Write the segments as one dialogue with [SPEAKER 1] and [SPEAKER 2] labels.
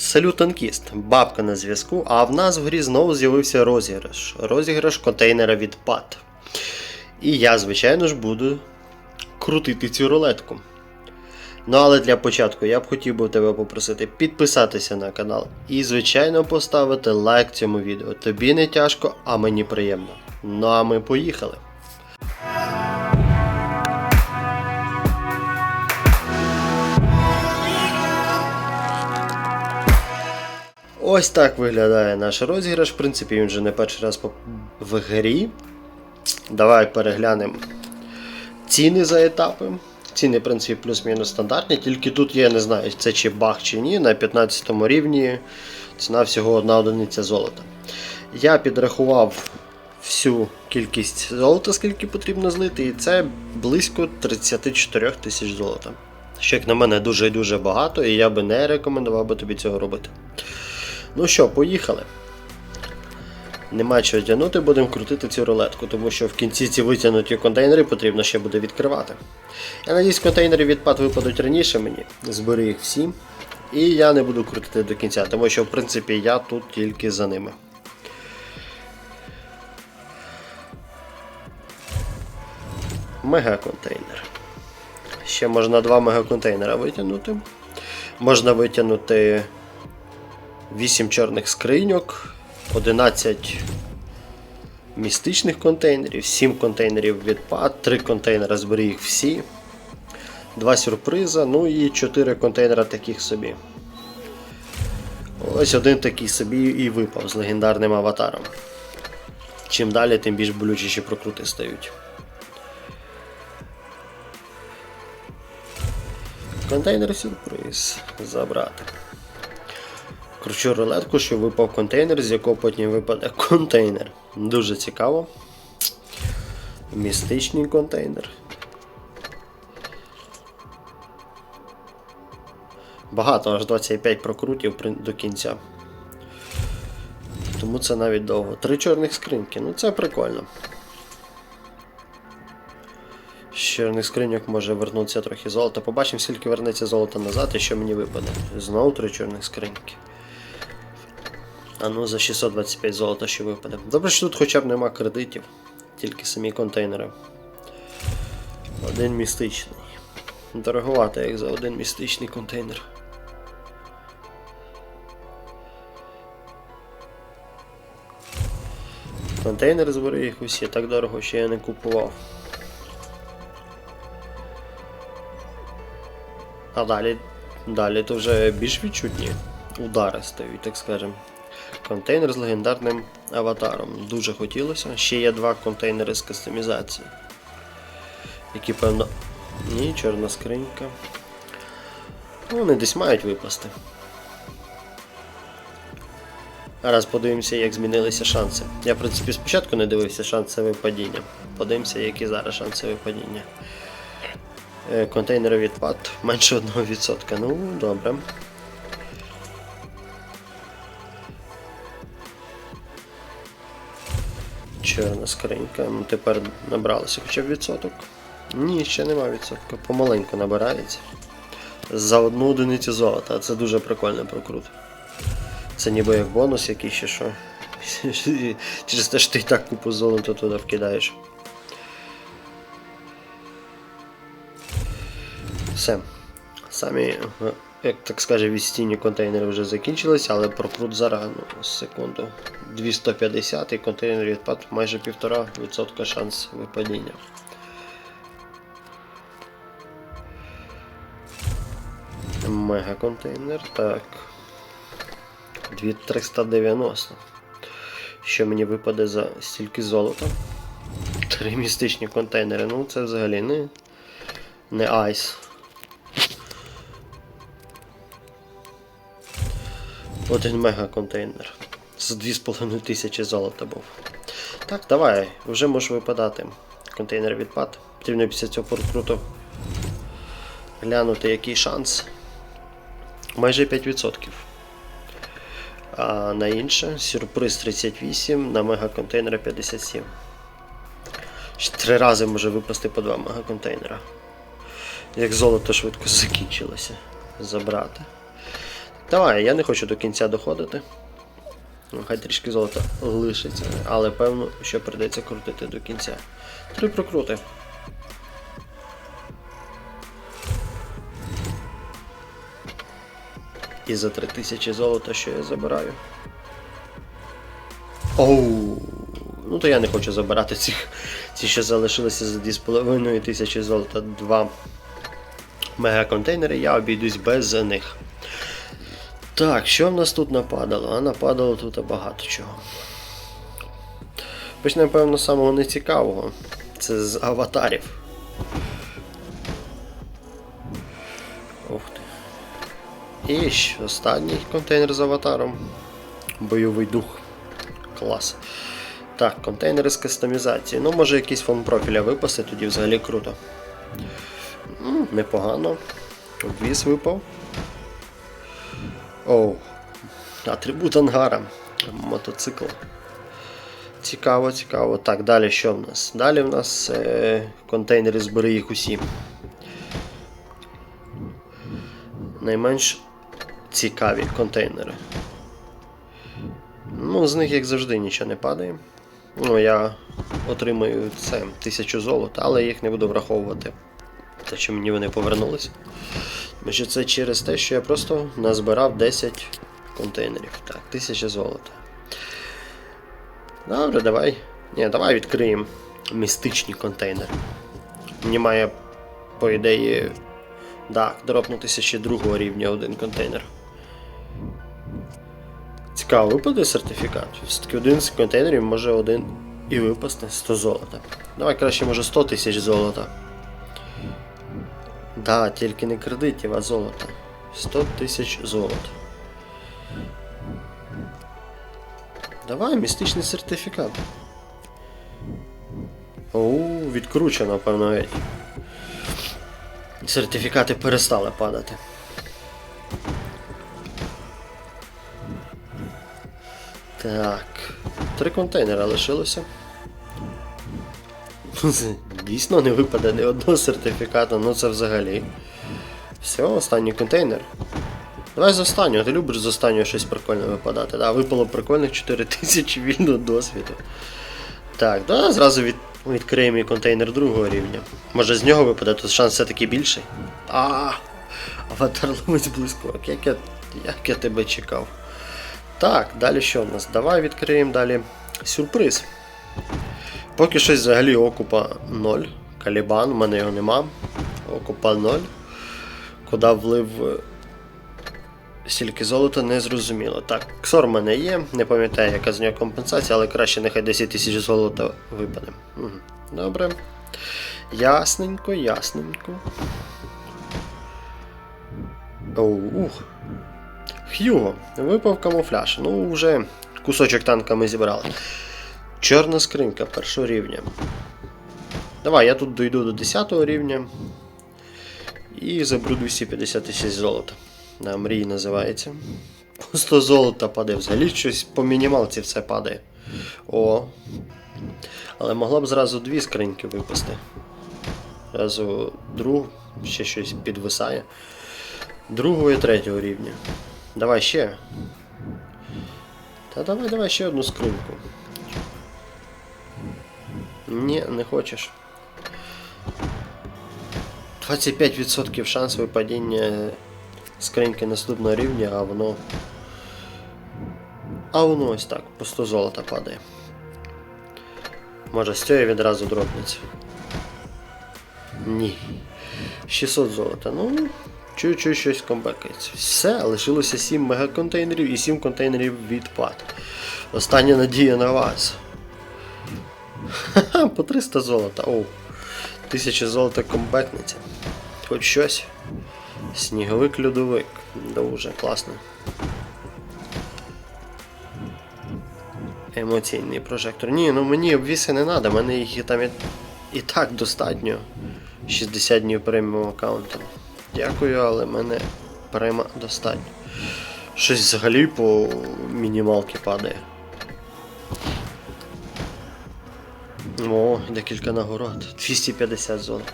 [SPEAKER 1] Салют танкіст, бабка на зв'язку, а в нас в грі знову з'явився розіграш. Розіграш контейнера від PAD. І я, звичайно ж, буду крутити цю рулетку. Ну але для початку я б хотів би тебе попросити підписатися на канал і, звичайно, поставити лайк цьому відео. Тобі не тяжко, а мені приємно. Ну а ми поїхали. Ось так виглядає наш розіграш. В принципі, він вже не перший раз в грі. Давай переглянемо ціни за етапи. Ціни, в принципі, плюс-мінус стандартні, тільки тут є, не знаю, це чи баг чи ні. На 15 рівні ціна всього одна одиниця золота. Я підрахував всю кількість золота, скільки потрібно злити, і це близько 34 тисяч золота. Що, як на мене, дуже і дуже багато, і я би не рекомендував би тобі цього робити. Ну що, поїхали. Нема чого тягнути, будемо крутити цю рулетку, тому що в кінці ці витягнуті контейнери потрібно ще буде відкривати. Я надіюсь, контейнери відпад випадуть раніше мені. Збери їх всі. І я не буду крутити до кінця, тому що в принципі я тут тільки за ними. Мегаконтейнер. Ще можна два мегаконтейнера витягнути. Можна витягнути 8 чорних скриньок, 11 містичних контейнерів, 7 контейнерів відпад, 3 контейнера збери їх всі, 2 сюрприза, ну і 4 контейнера таких собі. Ось один такий собі і випав з легендарним аватаром. Чим далі, тим більш болючіші прокрути стають. Контейнер сюрприз забрати. Кручу рулетку, що випав контейнер, з якого потім випаде контейнер. Дуже цікаво. Містичний контейнер. Багато, аж 25 прокрутів до кінця. Тому це навіть довго. Три чорних скриньки. Ну це прикольно. З чорних скриньок може вернутися трохи золота. Побачимо, скільки вернеться золота назад і що мені випаде. Знову три чорних скриньки. А ну за 625 золота що випаде. Добре, що тут хоча б нема кредитів, тільки самі контейнери. Один містичний. Дороговато, як за один містичний контейнер. Контейнер збери їх усі, так дорого, що я не купував. А далі, далі то вже більш відчутні удари стають, так скажемо. Контейнер з легендарним аватаром. Дуже хотілося. Ще є два контейнери з кастомізації. Які певно. Ні, чорна скринька. Ну, вони десь мають випасти. Зараз подивимося, як змінилися шанси. Я, в принципі, спочатку не дивився шанси випадіння. Подивимося, які зараз шанси випадіння. Е, Контейнери відпад менше 1%. Ну, добре. Чорна скринька. Ну, Тепер набралося хоча б відсоток. Ні, ще нема відсотка. Помаленьку набирається. За одну одиницю золота. Це дуже прикольний прокрут. Це ніби як бонус якийсь ще що. Через те, що ти і так купу золота туди вкидаєш. Все. Самі, е, як так скаже, відстійні контейнери вже закінчилися, але прокрут зараз, ну, секунду. 250 і контейнер відпад майже 1,5% шанс випадіння. Мега контейнер, так. 2390. Що мені випаде за стільки золота? Три містичні контейнери. Ну це взагалі не, не айс. Один мега контейнер. З 2,5 тисячі золота був. Так, давай, вже може випадати. Контейнер відпад. Потрібно після цього прокруту глянути, який шанс. Майже 5%. А на інше сюрприз 38, на мегаконтейнера 57. Три рази може випасти по два мегаконтейнера. Як золото швидко закінчилося. Забрати. Давай, я не хочу до кінця доходити. Ну, Хай трішки золота лишиться, але певно, що прийдеться крутити до кінця. Три прокрути. І за 3000 золота, що я забираю. Оу. Ну то я не хочу забирати цих, ці, що залишилися за 2,5 тисячі золота. Два мегаконтейнери, я обійдусь без них. Так, що в нас тут нападало? А нападало тут багато чого. Почнемо, певно, з самого нецікавого. Це з аватарів. Ух ти. І ще останній контейнер з аватаром. Бойовий дух. Клас. Так, контейнери з кастомізації. Ну, може якийсь фон профіля випасти, тоді взагалі круто. М, непогано. Обвіз випав. Оу. Атрибут ангара. Мотоцикл. Цікаво, цікаво. Так, далі що в нас? Далі в нас е, контейнери збери їх усі. Найменш цікаві контейнери. Ну, з них, як завжди, нічого не падає. Ну, я отримаю це 1000 золота, але їх не буду враховувати. Те, що мені вони повернулися. Тому це через те, що я просто назбирав 10 контейнерів. Так, 1000 золота. Добре, давай. Ні, давай відкриємо містичні контейнери. Мені має, по ідеї, так, дропнутися ще другого рівня один контейнер. Цікаво, випаде сертифікат. Все-таки один з контейнерів може один і випасти 100 золота. Давай краще може 100 тисяч золота. Да, тільки не кредитів, а золота. 100 тисяч золота. Давай, містичний сертифікат. Оу, відкручено, певно. Сертифікати перестали падати. Так. Три контейнера лишилося. Дійсно не випаде ні одного сертифіката, ну це взагалі. Все, останній контейнер. Давай з останнього, ти любиш з останнього щось прикольне випадати. Да, випало прикольних 4000 вільного досвіду. Так, да, зразу від, відкриємо і контейнер другого рівня. Може з нього випаде, тут шанс все-таки більший. А, аватар ловить близько. Як я, як я тебе чекав. Так, далі що в нас? Давай відкриємо далі сюрприз. Поки щось взагалі окупа 0. Калібан, у мене його нема. Окупа 0. Куди влив е, стільки золота, не зрозуміло. Так, ксор в мене є, не пам'ятаю, яка з нього компенсація, але краще нехай 10 тисяч золота випаде. Добре. Ясненько, ясненько. Оу, ух. Х'юго, випав камуфляж. Ну, вже кусочок танка ми зібрали. Чорна скринька першого рівня. Давай, я тут дойду до 10 рівня. І заберу 250 тисяч золота. На мрії називається. 100 золота падає взагалі щось по мінімалці все падає. О. Але могла б зразу дві скриньки випасти. Зразу другу, ще щось підвисає. Другого і третього рівня. Давай ще. Та давай, давай ще одну скриньку. Ні, не хочеш. 25% шанс випадіння скриньки наступного рівня, а воно. А воно ось так, по 100 золота падає. Може з цієї відразу дропнеться. Ні. 600 золота. Ну, чую-чую щось комбекається. Все, лишилося 7 мегаконтейнерів і 7 контейнерів відпад. Остання надія на вас. Ха-ха, по 300 золота. Оу. 1000 золота комбекнеться. Хоч щось. Сніговик льодовик. Дуже класно. Емоційний прожектор. Ні, ну мені обвіси не треба, мене їх там і, і так достатньо. 60 днів преміум аккаунтом. Дякую, але мене према достатньо. Щось взагалі по мінімалки падає. О, декілька нагород. 250 золота.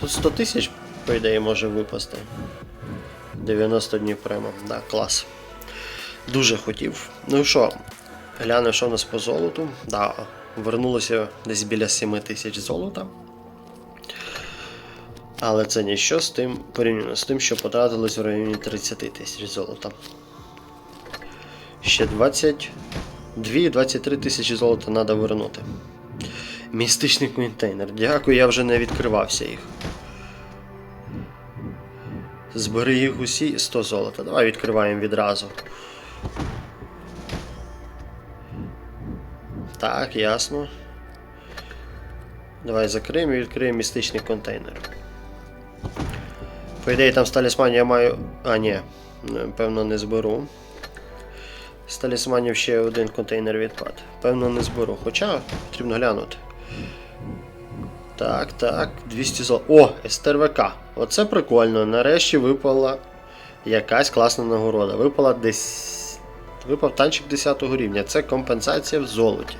[SPEAKER 1] Тут 100 тисяч, по ідеї, може випасти. 90 днів прямо. Да, клас. Дуже хотів. Ну що, глянемо, що в нас по золоту. Да, вернулося десь біля 7 тисяч золота. Але це ніщо з тим порівняно з тим, що потратилось в районі 30 тисяч золота. Ще 22-23 тисячі золота треба вернути. Містичний контейнер. Дякую, я вже не відкривався їх. Збери їх усі 100 золота. Давай відкриваємо відразу. Так, ясно. Давай закриємо і відкриємо містичний контейнер. По ідеї там з я маю. А, ні, певно не зберу. З талісманів ще один контейнер відпад. Певно не зберу. Хоча потрібно глянути. Так, так, 200 зол. О, СТРВК. Оце прикольно. Нарешті випала якась класна нагорода. Випала десь. Випав танчик 10 рівня. Це компенсація в золоті.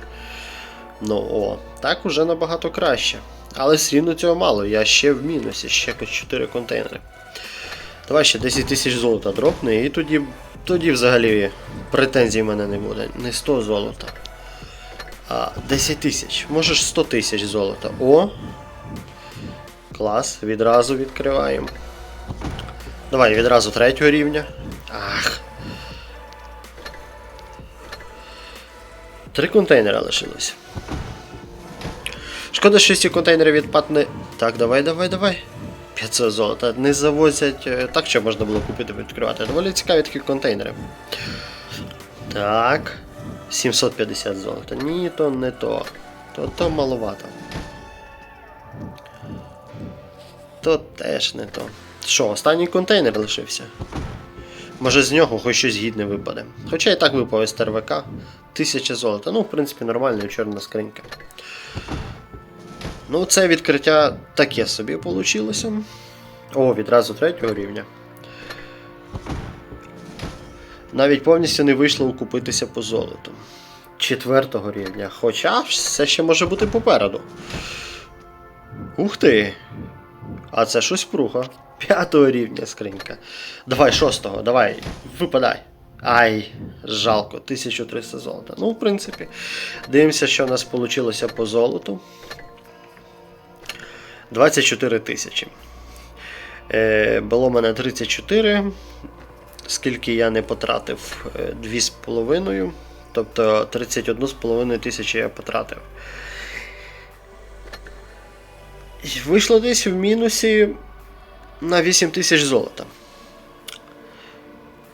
[SPEAKER 1] Ну о, так уже набагато краще. Але все рівно цього мало, я ще в мінусі, ще 4 контейнери. Давай ще 10 тисяч золота дропни, і тоді, тоді взагалі претензій в мене не буде. Не 100 золота. А 10 тисяч. Можеш 100 тисяч золота. О! Клас, відразу відкриваємо. Давай відразу третього рівня. Ах. Три контейнери лишилось. Шкода, що ці контейнери відпадне. Так, давай, давай, давай. 500 золота. Не завозять. е, Так, що можна було купити відкривати. Доволі цікаві такі контейнери. Так. 750 золота. Ні, то не то. То то маловато. То теж не то. Що, останній контейнер лишився? Може з нього хоч щось гідне випаде. Хоча і так випав із ТРВК. 1000 золота. Ну, в принципі, нормальна чорна скринька. Ну, це відкриття таке собі вийшло. О, відразу третього рівня. Навіть повністю не вийшло укупитися по золоту. Четвертого рівня. Хоча все ще може бути попереду. Ух ти! А це щось пруха. П'ятого рівня скринька. Давай, шостого, давай, випадай. Ай, жалко, 1300 золота. Ну, в принципі, дивимося, що в нас вийшло по золоту. 24 тисячі. Е, було в мене 34. Скільки я не потратив? Е, 2,5. Тобто 31,5 тисячі я потратив. Вийшло десь в мінусі на 8 тисяч золота.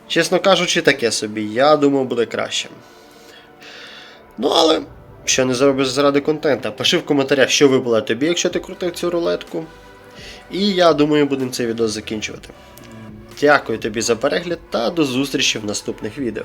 [SPEAKER 1] Чесно кажучи, таке собі. Я думав, буде краще. Ну, але що не зробиш заради контента, пиши в коментарях, що випало тобі, якщо ти крутив цю рулетку. І я думаю, будемо цей відео закінчувати. Дякую тобі за перегляд та до зустрічі в наступних відео.